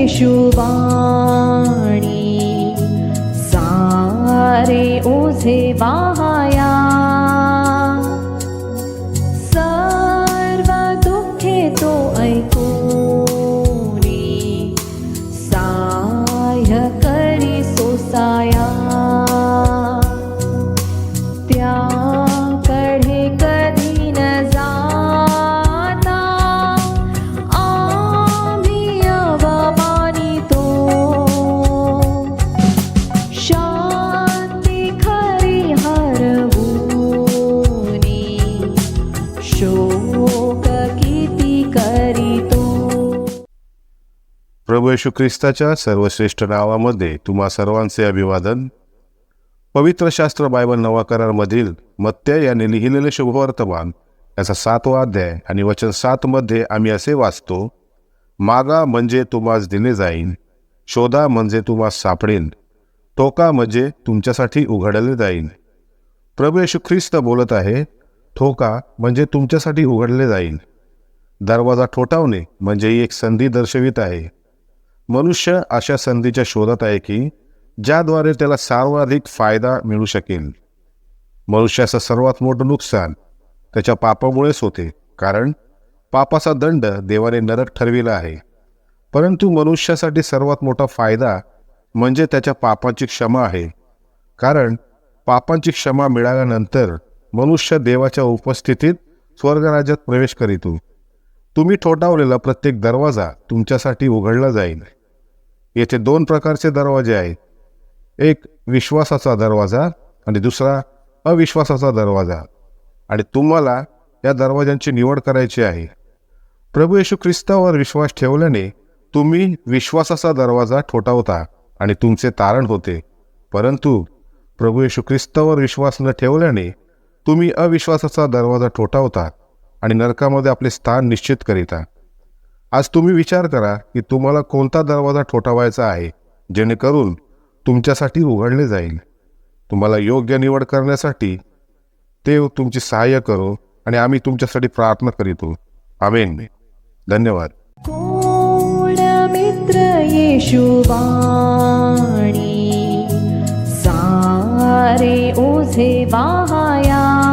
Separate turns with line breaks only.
येशुवाणी सारे ओझे वाहाया
प्रभू येशू ख्रिस्ताच्या सर्वश्रेष्ठ नावामध्ये तुम्हा सर्वांचे अभिवादन. पवित्र शास्त्र बायबल नवा करारमधील मत्य याने लिहिलेले शुभवर्तमान याचा सातवा अध्याय आणि वचन सातमध्ये आम्ही असे वाचतो मागा म्हणजे तुम्हास दिले जाईल शोधा म्हणजे तुम्हास सापडेल ठोका म्हणजे तुमच्यासाठी उघडले जाईल प्रभू येशू ख्रिस्त बोलत आहे ठोका म्हणजे तुमच्यासाठी उघडले जाईल दरवाजा ठोठावणे म्हणजे ही एक संधी दर्शवित आहे. मनुष्य अशा संधीच्या शोधात आहे की ज्याद्वारे त्याला सर्वाधिक फायदा मिळू शकेल. मनुष्याचं सर्वात मोठं नुकसान त्याच्या पापामुळेच होते कारण पापाचा दंड देवाने नरक ठरविला आहे. परंतु मनुष्यासाठी सर्वात मोठा फायदा म्हणजे त्याच्या पापाची क्षमा आहे. कारण पापांची क्षमा मिळाल्यानंतर मनुष्य देवाच्या उपस्थितीत स्वर्गराज्यात प्रवेश करीतो. तुम्ही ठोठावलेला प्रत्येक दरवाजा तुमच्यासाठी उघडला जाईल. येथे दोन प्रकारचे दरवाजे आहेत. एक विश्वासाचा दरवाजा आणि दुसरा अविश्वासाचा दरवाजा. आणि तुम्हाला या दरवाज्यांची निवड करायची आहे. प्रभू येशू ख्रिस्तावर विश्वास ठेवल्याने तुम्ही विश्वासाचा दरवाजा ठोठावता आणि तुमचे तारण होते. परंतु प्रभू येशू ख्रिस्तावर विश्वास न ठेवल्याने तुम्ही अविश्वासाचा दरवाजा ठोठावता आणि नरकामध्ये आपले स्थान निश्चित करीता. आज तुम्ही विचार करा की तुम्हाला कोणता दरवाजा ठोठावायचा आहे जेणेकरून तुमच्यासाठी उघडले जाईल. तुम्हाला योग्य निवड करण्यासाठी ते तुमची सहाय्य करो आणि आम्ही तुमच्यासाठी प्रार्थना करीतो. आमेन. धन्यवाद.
मित्र सारे ओझे वाहाया.